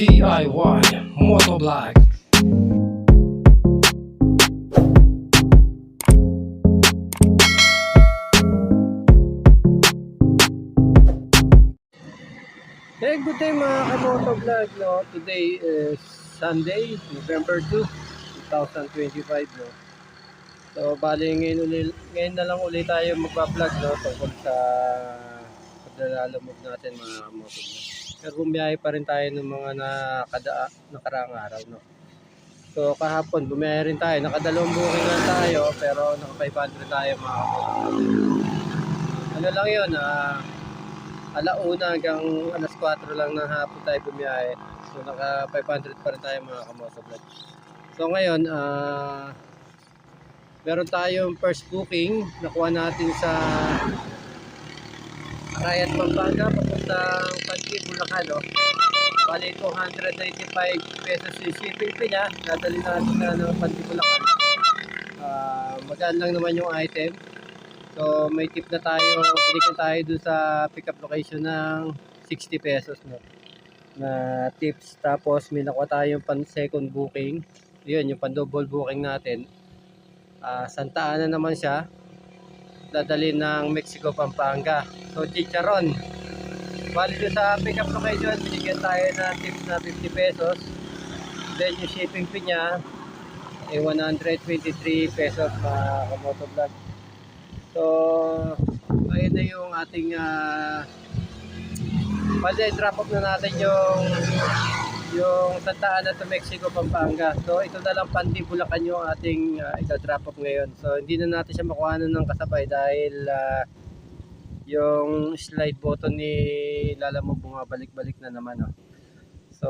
DIY Motovlog Hey, good day mga kamoto vlog. No? Today is Sunday, November 2, 2025. No? So, bali ngayon, uli, ngayon na lang ulit tayo magpa-vlog no? tungkol sa paglalamog natin mga kamoto vlog. Pero bumiyahe pa rin tayo ng mga nakada, nakaraang araw. No? So, kahapon bumiyahe rin tayo. Nakadalawang booking lang tayo pero naka 500 tayo mga kamoto vlog. Ano lang yun, ah, alauna hanggang alas 4 lang ng hapon tayo bumiyahe. So naka 500 pa rin tayo mga kamotovlog. So ngayon, ah meron tayong first booking. Nakuha natin sa Arayat, Pampanga, papuntang Panti, Bulacan. No? Bali 295 pesos yung shipping niya. Dadali natin na ng Panti, Bulacan. Ah, magaan lang naman yung item. So may tip na tayo, binigyan tayo dun sa pickup location ng 60 pesos no, na tips. Tapos may nakuha tayong pan second booking. Yun, yung pan double booking natin. Ah, Santa Ana naman siya. Dadali ng Mexico, Pampanga. So chicharon. Bali dun sa pickup location, binigyan tayo na tips na 50 pesos. Then yung shipping fee niya, eh 123 pesos mga kamoto vlog. So, ayun na yung ating uh, Pwede drop off na natin yung yung Santa Ana to Mexico, Pampanga. So, ito na lang Pandi, Bulacan yung ating uh, ita-drop off ngayon. So, hindi na natin siya makuha ng kasabay dahil ah, yung slide button ni Lala mo bumabalik-balik na naman. Oh. So,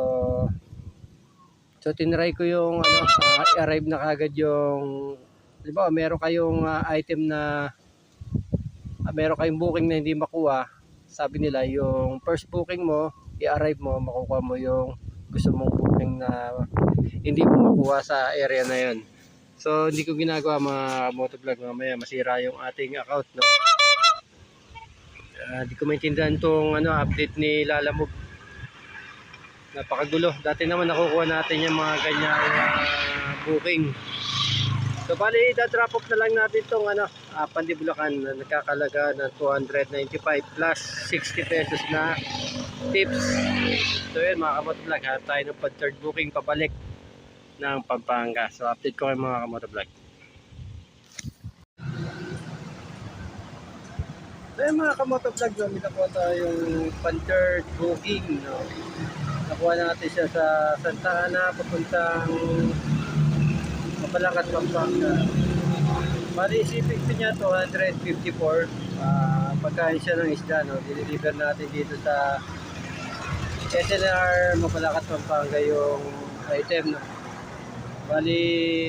so tinry ko yung ano, ah, i-arrive na kagad yung di ba, meron kayong ah, item na ah, meron kayong booking na hindi makuha, sabi nila yung first booking mo, i-arrive mo, makukuha mo yung gusto mong booking na hindi mo makuha sa area na yon. So hindi ko ginagawa mga motovlog mamaya masira yung ating account no. Ah, Hindi ko maintindihan tong ano update ni Lalamove. Napakagulo. Dati naman nakukuha natin yung mga ganyang ah, booking. So bali, da-drop off na lang natin itong ano, uh, Pandibulacan na nagkakalaga ng 295 plus 60 pesos na tips. So yun mga kamotovlog, ha, tayo ng pag third booking pabalik ng Pampanga. So update ko kayo mga kamotovlog. So yun mga kamotovlog, no, may nakuha tayong pan third booking. No? Nakuha natin siya sa Santa Ana, papuntang Mapalakat Pampanga. Bali, shipping fee niya 254. Ah, pagkain siya ng isda, no? Deliver natin dito sa SNR Mapalakat Pampanga yung item, no? Bali,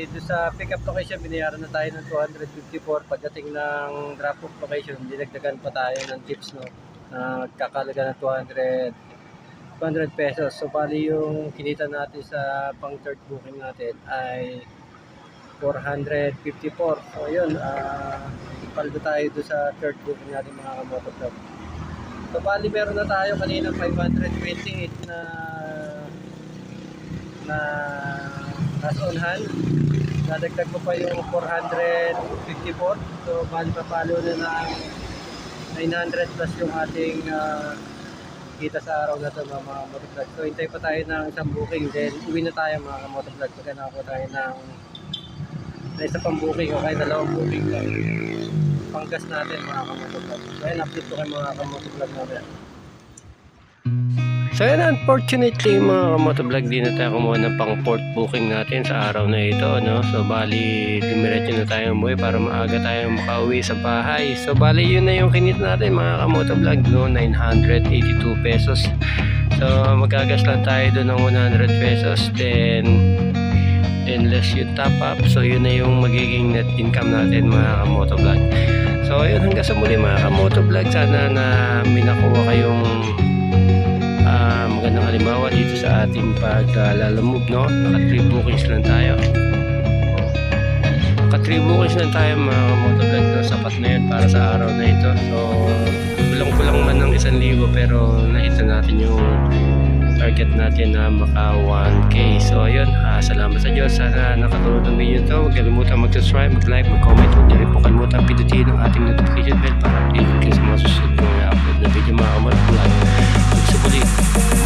doon sa pickup location, binayaran na tayo ng 254. Pagdating ng drop-off location, dinagdagan pa tayo ng tips, no? Na kakalaga ng 200 200 pesos. So, bali yung kinita natin sa pang third booking natin ay 454. So yun, ah paldo tayo doon sa third booking natin mga kamotovlog. So bali meron na tayo kanina 528 na na nasa on hand. Nadagdag ko pa yung 454. So bali papalo na ng 900 plus yung ating ah, kita sa araw na ito mga mga motovlog. So hintay pa tayo ng isang booking then uwi na tayo mga motovlog. Pagka nakakuha tayo ng na isa pang booking o kaya dalawang booking lang panggas natin mga kamotovlog. So ayun, update ko kay mga kamotovlog natin. So yun, unfortunately mga kamotovlog, di na tayo kumuha ng pang port booking natin sa araw na ito. No? So bali, dumiretso na tayo umuwi para maaga tayo makauwi sa bahay. So bali, yun na yung kinit natin mga kamotovlog, no? 982 pesos. So magagas lang tayo doon ng 100 pesos. Then, then less yung top up. So yun na yung magiging net income natin mga kamotovlog. So ayun, hanggang sa muli mga kamotovlog. Sana na may nakuha kayong ah, magandang halimbawa dito sa ating paglalamove, no? Naka 3 bookings lang tayo. Naka 3 bookings lang tayo mga kamotovlog. No? Sapat na yun para sa araw na ito. So, kulang-kulang man ng isang libo pero nakita natin yung target natin na maka 1k so ayun ha, salamat sa Diyos sana nakatulong ng video to huwag kalimutan mag-subscribe, mag-like, mag-comment huwag na rin po kalimutan pindutin ang ating notification bell para update kayo sa mga susunod kong upload na video mga kamat vlog. Thanks ulit.